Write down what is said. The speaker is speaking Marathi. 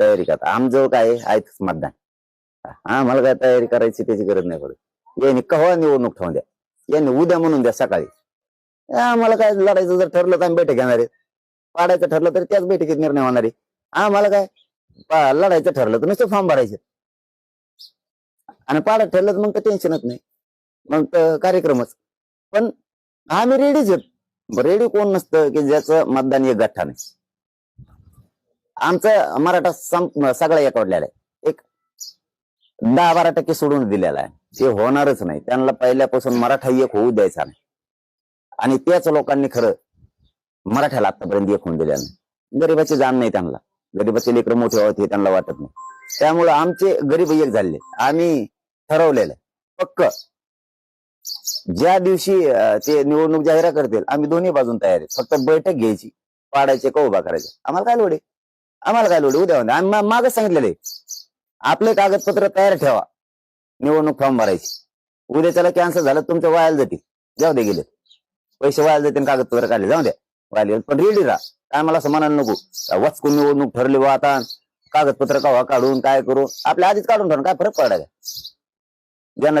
तयारी करता. आमजवळ काय आहे? आहेच मतदान. आम्हाला काय तयारी करायची त्याची गरज नाही पडत. यांनी कव्हा निवडणूक ठेवून द्या? यांनी उद्या म्हणून द्या सकाळी. आम्हाला काय लढायचं जर ठरलं तर आम्ही बैठक घेणार आहे. पाडायचं ठरलं तर त्याच बैठकीत निर्णय होणार आहे. आम्हाला काय? लढायचं ठरलं तर नुसतं फॉर्म भरायचे. आणि पाडत ठरलं तर मग तर टेन्शनच नाही. मग तर कार्यक्रमच. पण आम्ही रेडीच आहेत. रेडी कोण नसतं की ज्याचं मतदान एक गठ्ठा नाही. आमचं मराठा संप सगळा एकवडलेला आहे. एक दहा बारा टक्के सोडून दिलेला आहे. ते होणारच नाही. त्यांना पहिल्यापासून मराठा एक होऊ द्यायचा नाही. आणि त्याच लोकांनी खरं मराठ्याला आतापर्यंत एक होऊन दिलेलं नाही. गरीबाची जाण नाही त्यांना. गरीबाचे लेकर मोठे होत हे त्यांना वाटत नाही. त्यामुळं आमचे गरीब एक झाले. आम्ही ठरवलेलं पक्क. ज्या दिवशी ते निवडणूक जाहीर करतील आम्ही दोन्ही बाजून तयार आहे. फक्त बैठक घ्यायची. पाडायचे का उभा करायचे? आम्हाला काय लोडे आम्हाला काय लोड? उद्या आम्ही मागच सांगितलेलं आहे. आपले कागदपत्र तयार ठेवा. निवडणूक फॉर्म भरायची. उद्या त्याला कॅन्सल झालं तुमच्या वायाला जातील. जाऊ दे गेले. पैसे वायाला जातील कागदपत्र काढले. जाऊ द्या वायला पण रेडी राहा. काय मला असं म्हणायला नको. वचकून निवडणूक ठरली बा आता कागदपत्र कवा काढून काय करू आपल्या आधीच काढून ठेवून काय फरक पडायला ज्यांना ज्यांना